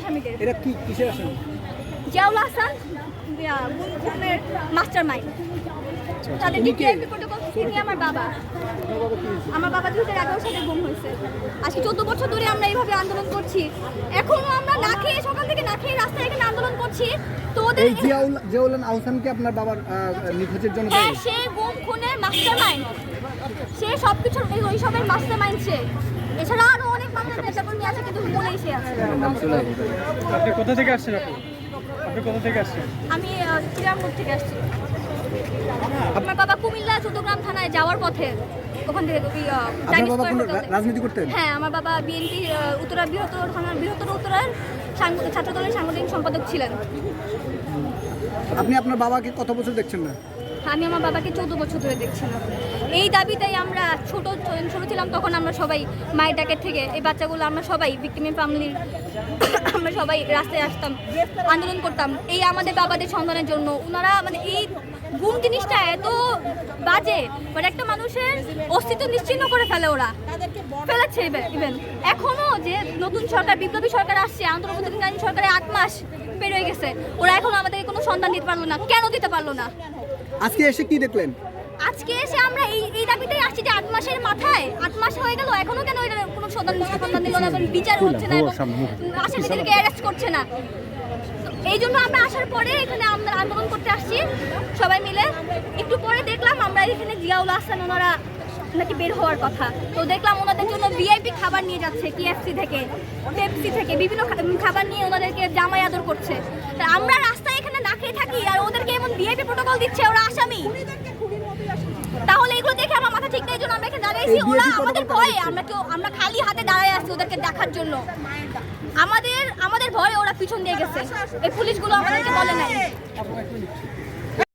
আসামিদের এরা কি কিসের আসামি? জিয়াউল হাসান গুনখুনের মাস্টার মাইন্ড তাদের উনি প্রোটোকল তিনি আমার বাবা? আমার বাবা দু হাজার এগারো সালে গুম হয়েছে। আজকে চোদ্দ বছর ধরে আমরা এইভাবে আন্দোলন করছি। এখনও আমরা না খেয়ে সকাল থেকে না খেয়ে রাস্তায় এখানে আন্দোলন করছি। তো ওদের এই জিয়াউল জিয়াউল আহসানকে আপনার বাবার নিখোঁজের জন্য হ্যাঁ সে গুম খুনের মাস্টার মাইন্ড সে সব কিছুর ওই সবের মাস্টার মাইন্ড সে। আপনি কোথা থেকে আসছেন আপনি আপনি কোথা থেকে আসছেন? আমি শ্রীরামপুর থেকে আসছি। আমার বাবা কুমিল্লা, চৌদ্দগ্রাম থানায় যাওয়ার পথে ওখান থেকে ওই, রাজনীতি করতেন? হ্যাঁ আমার বাবা বিএনপি উত্তরা বৃহত্তর বৃহত্তর উত্তরার সাংগঠনিক ছাত্রদলের সাংগঠনিক সম্পাদক ছিলেন। আপনি আপনার বাবাকে কত বছর দেখছেন না? আমি আমার বাবাকে চৌদ্দ বছর ধরে দেখছিলাম এই দাবিটাই আমরা ছোট ছোট ছিলাম তখন আমরা সবাই মায়ের ডাকের থেকে এই বাচ্চাগুলো আমরা সবাই ভিক্টিমের ফ্যামিলির আমরা সবাই রাস্তায় আসতাম আন্দোলন করতাম। এই আমাদের বাবাদের সন্তানের জন্য ওনারা মানে এই গুম জিনিসটা এত বাজে মানে একটা মানুষের অস্তিত্ব নিশ্চিহ্ন করে ফেলে ওরা। ফেলেছে ইভেন এখনও যে নতুন সরকার বিপ্লবী সরকার আসছে আন্তর্জাতিক সরকারের আট মাস বের হয়ে গেছে ওরা এখনও আমাদেরকে কোনো সন্ধান দিতে পারল না। কেন দিতে পারল না? আজকে এসে কি দেখলেন? আজকে এসে আমরা এই এই দাবিটাই আসছি যে আট মাসের মাথায় আট মাস হয়ে গেল এখনও কেন এটা কোনো সন্ধান সন্ধান দিল না? বিচার হচ্ছে না এবং আসামিদেরকে অ্যারেস্ট করছে না। এই জন্য আমরা আসার পরে এখানে আমরা আন্দোলন করতে আসছি। সবাই মিলে। একটু পরে দেখলাম আমরা এখানে জিয়াউল হাসান ওনারা নাকি বের হওয়ার কথা। তো দেখলাম ওনাদের জন্য ভিআইপি খাবার নিয়ে যাচ্ছে কেএফসি থেকে পেপসি থেকে, বিভিন্ন খাবার নিয়ে ওনাদেরকে জামাই আদর করছে। আমরা রাস্তায় এখানে না খেয়ে থাকি, আর ওদেরকে এমন ভিআইপি প্রোটোকল দিচ্ছে, ওরা আসামি তাহলে এগুলো দেখে আমার মাথা ঠিক নেই এই জন্য এই ওরা আমাদের ভয়ে আমরা কেউ আমরা খালি হাতে দাঁড়ায় আছি ওদেরকে দেখার জন্য। আমাদের আমাদের ভয়ে ওরা পিছন দিয়ে গেছে। এই পুলিশগুলো আমাদেরকে বলে নাই।